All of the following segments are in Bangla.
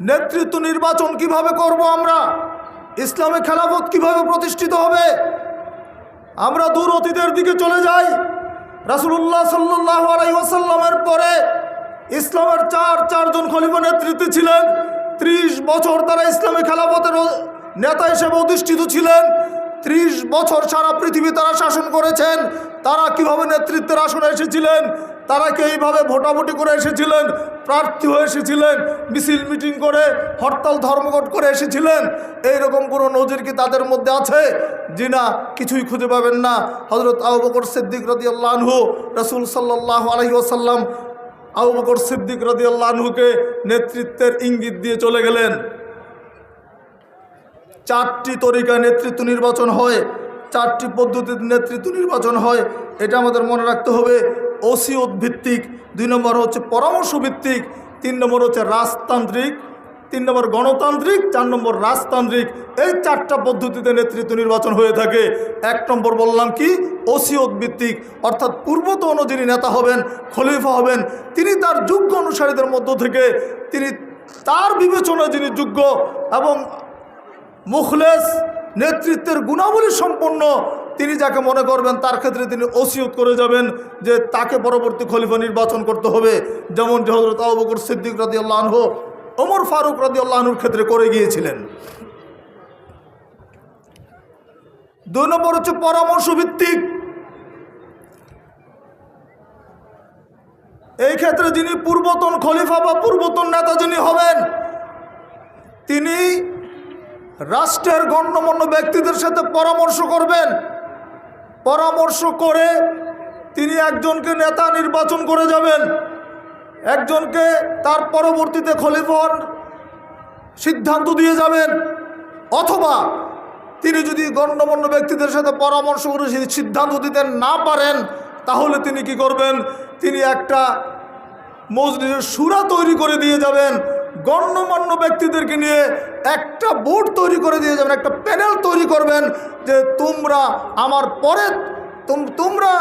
নেতৃত্ব নির্বাচন কীভাবে করব আমরা? ইসলামে খেলাফত কীভাবে প্রতিষ্ঠিত হবে? আমরা দূর অতীতের দিকে চলে যাই। রাসুল্লাহ সাল্লাহ আলাইসাল্লামের পরে ইসলামের চার, চারজন খলিফা নেতৃত্বে ছিলেন। ত্রিশ বছর তারা ইসলামী খেলাফতের নেতা হিসেবে অধিষ্ঠিত ছিলেন। ত্রিশ বছর সারা পৃথিবী তারা শাসন করেছেন। তারা কীভাবে নেতৃত্বের আসনে এসেছিলেন? তারা কি এইভাবে ভোটাভুটি করে এসেছিলেন? প্রার্থী হয়ে এসেছিলেন? মিছিল, মিটিং করে হরতাল, ধর্মঘট করে এসেছিলেন? এইরকম কোনো নজির কি তাদের মধ্যে আছে? জি না, কিছুই খুঁজে পাবেন না। হজরত আবু বকর সিদ্দিক রদি আল্লাহু রসুল সাল্লাহ আলহি ওসাল্লাম আবু বকর সিদ্দিক রদি আল্লাহকে নেতৃত্বের ইঙ্গিত দিয়ে চলে গেলেন। চারটি তরিকায় নেতৃত্ব নির্বাচন হয়। চারটি পদ্ধতিতে নেতৃত্ব নির্বাচন হয়, এটা আমাদের মনে রাখতে হবে। ওসিয়ত ভিত্তিক, দুই নম্বর হচ্ছে পরামর্শ ভিত্তিক, তিন নম্বর হচ্ছে রাজতান্ত্রিক, তিন নম্বর গণতান্ত্রিক, চার নম্বর রাজতান্ত্রিক। এই চারটা পদ্ধতিতে নেতৃত্ব নির্বাচন হয়ে থাকে। এক নম্বর বললাম কি? ওসিয়ত ভিত্তিক, অর্থাৎ পূর্বতন যিনি নেতা হবেন, খলিফা হবেন, তিনি তার যোগ্য অনুসারীদের মধ্য থেকে, তিনি তার বিবেচনায় যিনি যোগ্য এবং মুখলেস নেতৃত্বের গুণাবলী সম্পন্ন তিনি যাকে মনে করবেন তার ক্ষেত্রে তিনি ওসিয়ত করে যাবেন যে তাকে পরবর্তী খলিফা নির্বাচন করতে হবে। যেমনটি হজরত আবু বকর সিদ্দিক রাদি আল্লাহ ওমর ফারুক রাদি আল্লাহনুর ক্ষেত্রে করে গিয়েছিলেন। দুই নম্বর হচ্ছে পরামর্শ ভিত্তিক এই ক্ষেত্রে যিনি পূর্বতন খলিফা বা পূর্বতন নেতা যিনি হবেন, তিনি রাষ্ট্রের গণ্যমান্য ব্যক্তিদের সাথে পরামর্শ করবেন। পরামর্শ করে তিনি একজনকে নেতা নির্বাচন করে যাবেন। একজনকে তার পরবর্তীতে খলিফার সিদ্ধান্ত দিয়ে যাবেন। অথবা তিনি যদি গণ্যমান্য ব্যক্তিদের সাথে পরামর্শ করে সিদ্ধান্ত দিতে না পারেন, তাহলে তিনি কি করবেন? তিনি একটা মসজিদের সুরা তৈরি করে দিয়ে যাবেন। গণ্যমান্য ব্যক্তিদেরকে নিয়ে একটা বোর্ড তৈরি করে দিয়ে যাবেন, একটা প্যানেল তৈরি করবেন যে তোমরা আমার পরে তোমরা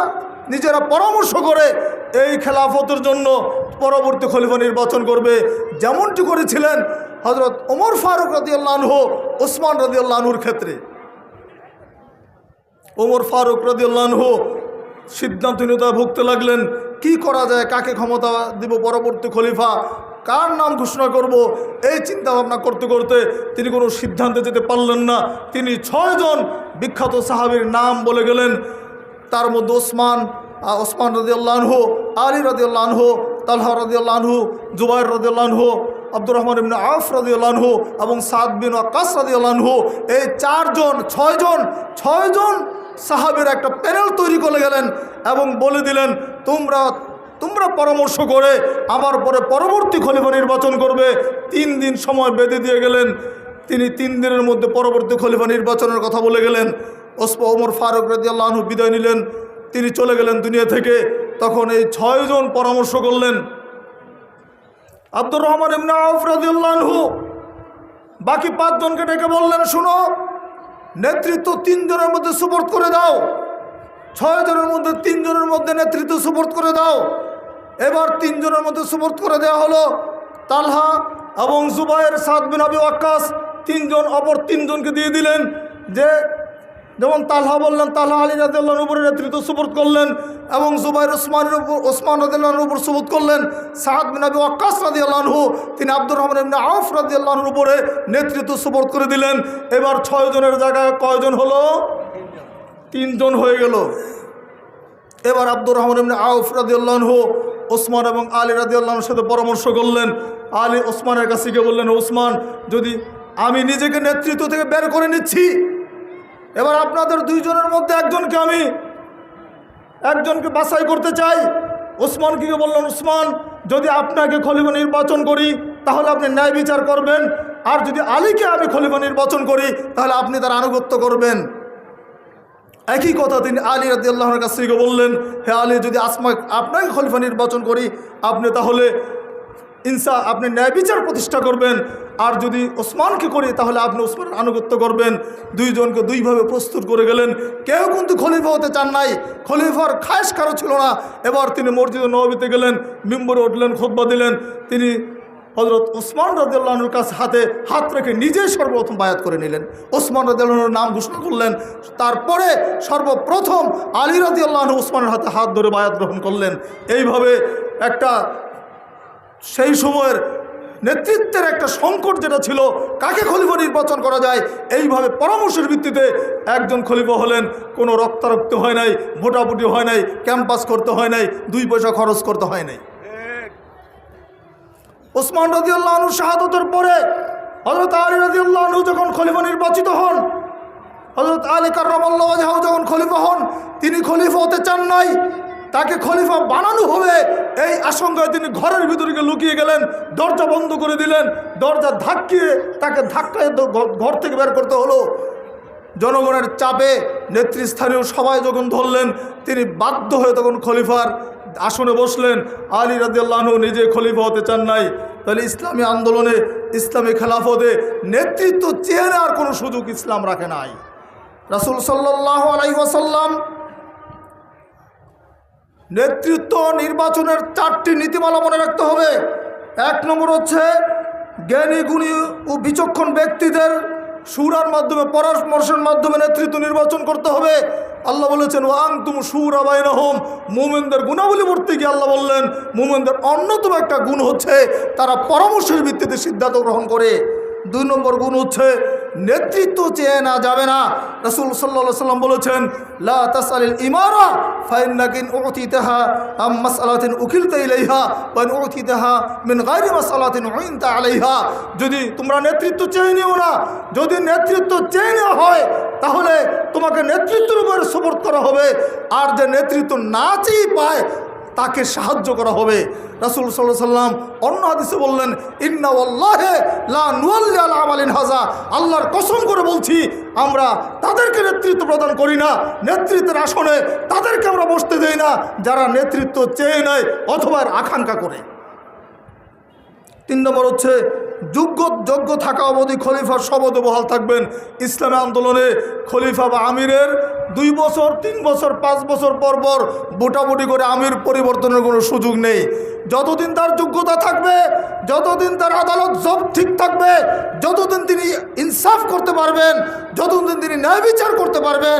নিজেরা পরামর্শ করে এই খেলাফতের জন্য পরবর্তী খলিফা নির্বাচন করবে। যেমনটি করেছিলেন হজরত ওমর ফারুক রদিয়াল্লাহ ওসমান রদিয়াল্লাহুর ক্ষেত্রে। ওমর ফারুক রদিয়াল্লাহ সিদ্ধান্তহীনতায় ভুগতে লাগলেন, কি করা যায়, কাকে ক্ষমতা দিব পরবর্তী খলিফা? কার নাম ঘোষণা করব? এই চিন্তা ভাবনা করতে করতে তিনি কোনো সিদ্ধান্তে যেতে পারলেন না। তিনি ছয়জন বিখ্যাত সাহাবীর নাম বলে গেলেন। তার মধ্যে ওসমান ওসমান রদিয়াল্লাহ আলী রদিয়াল্লাহ তালহা রদিয়াল্লাহ জুবাইর রদিয়াল্লাহ আব্দুর রহমান ইবনে আফ রদিয়াল্লাহ এবং সাদ বিন আকাশ রদিয়াল্লাহ এই চারজন ছয়জন ছয়জন সাহাবের একটা প্যানেল তৈরি করে গেলেন এবং বলে দিলেন, তোমরা তোমরা পরামর্শ করে আবার পরে পরবর্তী খলিফা নির্বাচন করবে। তিন দিন সময় বেঁধে দিয়ে গেলেন। তিনি তিন দিনের মধ্যে পরবর্তী খলিফা নির্বাচনের কথা বলে গেলেন। ওসপা ওমর ফারুক রাজিয়াল্লাহনু বিদায় নিলেন। তিনি চলে গেলেন দুনিয়া থেকে। তখন এই ছয়জন পরামর্শ করলেন। আব্দুর রহমান ইমনা আউফ রাজিউল্লাহু বাকি পাঁচজনকে ডেকে বললেন, শুনো, নেতৃত্ব তিনজনের মধ্যে সুপোর্ট করে দাও। ছয় জনের মধ্যে তিনজনের মধ্যে নেতৃত্ব সুপোর্ট করে দাও। এবার তিনজনের মধ্যে সুপোর্ট করে দেওয়া হলো তালহা এবং জুবাইর সাদ বিন আবি তিনজন অপর তিনজনকে দিয়ে দিলেন যে যেমন তালহা বললেন, তালহা আলী রাদিল্লাহর উপরে নেতৃত্ব সুপোর্ট করলেন এবং জুবাইর ওসমানের উপর, ওসমান রাদিল্লাহর উপর সুবোধ করলেন। সাহাদ বিন আবি ওয়াক্কাস রাদি আল্লাহু তিনি আব্দুর রহমান ইবনে আউফ রাদি আল্লাহর উপরে নেতৃত্ব সুপোর্ট করে দিলেন। এবার ছয় জনের জায়গায় কয়জন হলো? তিনজন হয়ে গেল। এবার আব্দুর রহমান ইবনে আউফ রাদিউল্লাহ ওসমান এবং আলী রাদিউল্লাহর সাথে পরামর্শ করলেন। আলী ওসমানের কাছে গিয়ে বললেন, ওসমান, যদি আমি নিজেকে নেতৃত্ব থেকে বের করে নিচ্ছি, এবার আপনাদের দুইজনের মধ্যে একজনকে আমি, একজনকে বাছাই করতে চাই। ওসমানকে গিয়ে বললেন, ওসমান, যদি আপনাকে খলিফা নির্বাচন করি, তাহলে আপনি ন্যায় বিচার করবেন। আর যদি আলীকে আমি খলিফা নির্বাচন করি, তাহলে আপনি তার আনুগত্য করবেন। একই কথা তিনি আলী রাদি আল্লাহর কাছ থেকে বললেন, হে আলী, যদি আসমা, আপনাকে খলিফা নির্বাচন করি, আপনি তাহলে ইনসা, আপনি ন্যায় বিচার প্রতিষ্ঠা করবেন। আর যদি ওসমানকে করি, তাহলে আপনি ওসমানের আনুগত্য করবেন। দুইজনকে দুইভাবে প্রস্তুত করে গেলেন। কেউ কিন্তু খলিফা হতে চান নাই। খলিফার খায়েশ কারও ছিল না। এবার তিনি মসজিদে নবীতে গেলেন, মিম্বরে উঠলেন খোদবা দিলেন। তিনি হজরত উসমান রাজিউল্লাহর কাছে হাতে হাত রেখে নিজেই সর্বপ্রথম বায়াত করে নিলেন। ওসমান রাজিউল্লাহর নাম ঘোষণা করলেন। তারপরে সর্বপ্রথম আলী রাজিউল্লাহ উসমানের হাতে হাত ধরে বায়াত গ্রহণ করলেন। এইভাবে একটা সেই সময়ের নেতৃত্বের একটা সংকট যেটা ছিল, কাকে খলিফা নির্বাচন করা যায়, এইভাবে পরামর্শের ভিত্তিতে একজন খলিফা হলেন, কোনো রক্তারক্ত হয় নাই, ভোটাভুটি হয় নাই, ক্যাম্পাস করতে হয় নাই, দুই পয়সা খরচ করতে হয় নাই। ওসমান রাজিউল্লাহনুর শাহাদতের পরে হজরত আলী রাজিউল্লাহনু যখন খলিফা নির্বাচিত হন হজরত আলী কার্রামাল্লাহ যখন খলিফা হন, তিনি খলিফা হতে চান নাই। তাকে খলিফা বানানো হবে। এই আশঙ্কায় তিনি ঘরের ভিতরে লুকিয়ে গেলেন, দরজা বন্ধ করে দিলেন, দরজা ধাক্কিয়ে তাকে ধাক্কায় ঘর থেকে বের করতে হলো। জনগণের চাপে নেতৃস্থানীয় সবাই যখন ধরলেন, তিনি বাধ্য হয়ে তখন খলিফার আসনে বসলেন। আলী রাদিয়াল্লাহু নিজে খলিফা হতে চান নাই। তাহলে ইসলামী আন্দোলনে, ইসলামী খেলাফতে নেতৃত্ব চেয়ে নেওয়ার কোনো সুযোগ ইসলাম রাখে নাই। রাসুল সাল্লাহ আলাই ওয়াসাল্লাম নেতৃত্ব নির্বাচনের চারটি নীতিমালা মনে রাখতে হবে। এক নম্বর হচ্ছে জ্ঞানী, গুণী ও বিচক্ষণ ব্যক্তিদের সুরার মাধ্যমে, পরামর্শের মাধ্যমে নেতৃত্ব নির্বাচন করতে হবে। আল্লাহ বলেছেন ওয়াং তুম সুর আবাইন হোম মোমেনদের গুণাবলী ভর্তি গিয়ে আল্লাহ বললেন, মোমেনদের অন্যতম একটা গুণ হচ্ছে তারা পরামর্শের ভিত্তিতে সিদ্ধান্ত গ্রহণ করে। দুই নম্বর গুণ হচ্ছে নেতৃত্ব চেয়ে না যাবে না। রসুল সাল্লা সাল্লাম বলেছেন, লা তাসালিল ইমারা, ফাইন্নাকিন উতিতাহা আম মাসআলাতিন উকিলতা ইলাইহা ওয়া ইন উতিতাহা মিন গায়রি মাসআলাতিন উইনতা আলাইহা। যদি তোমরা নেতৃত্ব চেয়ে নিও না, যদি নেতৃত্ব চেয়ে নেওয়া হয়, তাহলে তোমাকে নেতৃত্বের উপরে সপোর্ট করা হবে। আর যে নেতৃত্ব না চেয়ে পায় তাকে সাহায্য করা হবে। রাসুল সাল্লাহ সাল্লাম অন্য হাদিসে বললেন ইন্নাউল্লাহে লা নুয়াল্লি আলা আমালিন হাজা আল্লাহর কসম করে বলছি, আমরা তাদেরকে নেতৃত্ব প্রদান করি না। নেতৃত্বের আসনে তাদেরকে আমরা বসতে দেই না, যারা নেতৃত্ব চেয়ে নেয় অথবা আকাঙ্ক্ষা করে। তিন নম্বর হচ্ছে, যোগ্য যোগ্য থাকা অবধি খলিফার শপথে বহাল থাকবেন। ইসলামী আন্দোলনে খলিফা বা আমিরের দুই বছর, তিন বছর, পাঁচ বছর পর পর ভোটাভুটি করে আমির পরিবর্তনের কোনো সুযোগ নেই। যতদিন তার যোগ্যতা থাকবে, যতদিন তার আদালত সব ঠিক থাকবে, যতদিন তিনি ইনসাফ করতে পারবেন, যতদিন তিনি ন্যায় বিচার করতে পারবেন,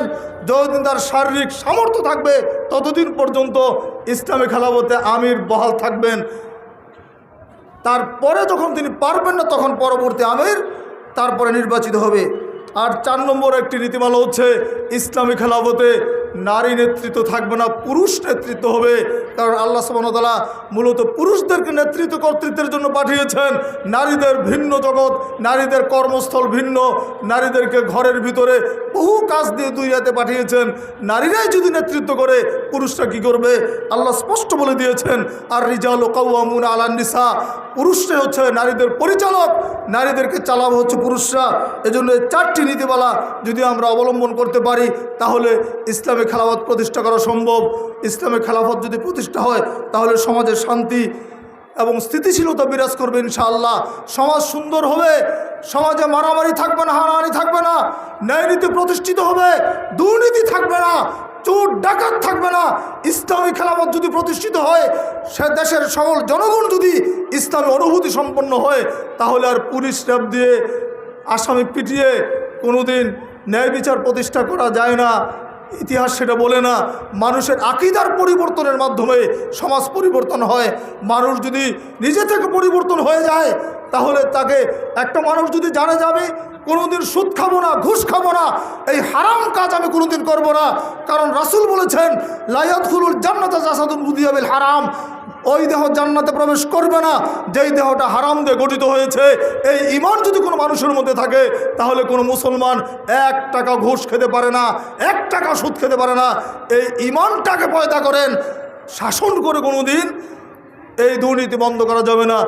যতদিন তার শারীরিক সামর্থ্য থাকবে, ততদিন পর্যন্ত ইসলামী খেলাবতে আমির বহাল থাকবেন। তারপরে যখন তিনি পারবেন না, তখন পরবর্তী আমির তারপরে নির্বাচিত হবে। আর চার নম্বর একটি নীতিমালা হচ্ছে ইসলামী খেলাফতে নারী নেতৃত্ব থাকবে না, পুরুষ নেতৃত্ব হবে। কারণ আল্লাহ সুবাহতালা মূলত পুরুষদেরকে নেতৃত্ব কর্তৃত্বের জন্য পাঠিয়েছেন। নারীদের ভিন্ন জগৎ, নারীদের কর্মস্থল ভিন্ন। নারীদেরকে ঘরের ভিতরে বহু কাজ দিয়ে দুই দুইয়াতে পাঠিয়েছেন। নারীরাই যদি নেতৃত্ব করে, পুরুষরা কি করবে? আল্লাহ স্পষ্ট বলে দিয়েছেন আর রিজাল কাউমুন আলান নিসা। পুরুষরাই হচ্ছে নারীদের পরিচালক, নারীদেরকে চালাবো হচ্ছে পুরুষরা। এজন্য চারটি নীতিমালা যদি আমরা অবলম্বন করতে পারি, তাহলে ইসলামী খেলাফত প্রতিষ্ঠা করা সম্ভব। ইসলামী খেলাফত যদি প্রতিষ্ঠা হয়, তাহলে সমাজের শান্তি এবং স্থিতিশীলতা বিরাজ করবে ইনশাআল্লাহ। সমাজ সুন্দর হবে, সমাজে মারামারি থাকবে না, হানাহানি থাকবে না, ন্যায়নীতি প্রতিষ্ঠিত হবে, দুর্নীতি থাকবে না, চোর, ডাকাত থাকবে না। ইসলামী খেলাফত যদি প্রতিষ্ঠিত হয়, সে দেশের সকল জনগণ যদি ইসলামী অনুভূতি সম্পন্ন হয়, তাহলে আর পুলিশ র্যাব দিয়ে আসামি পিটিয়ে কোনোদিন ন্যায় বিচার প্রতিষ্ঠা করা যায় না। ইতিহাস সেটা বলে না, মানুষের আকিদার পরিবর্তনের মাধ্যমে সমাজ পরিবর্তন হয়। মানুষ যদি নিজে থেকে পরিবর্তন হয়ে যায়, তাহলে তাকে একটা মানুষ যদি জানে যাবে, কোনোদিন সুদ খাব না, ঘুষ খাব না, এই হারাম কাজ আমি কোনোদিন করব না। কারণ রাসুল বলেছেন লায়াত ফুলুল জান্নাত জাসাদুল বুদিয়াবিল হারাম। ওই দেহ জান্নাতে প্রবেশ করবে না। যেই দেহটা হারাম দিয়ে গঠিত হয়েছে, এই ইমান যদি কোনো মানুষের মধ্যে থাকে, তাহলে কোনো মুসলমান এক টাকা ঘুষ খেতে পারে না, এক টাকা সুদ খেতে পারে না। এই ইমানটাকে পয়দা করেন, শাসন করে কোনো দিন এই দুর্নীতি বন্ধ করা যাবে না।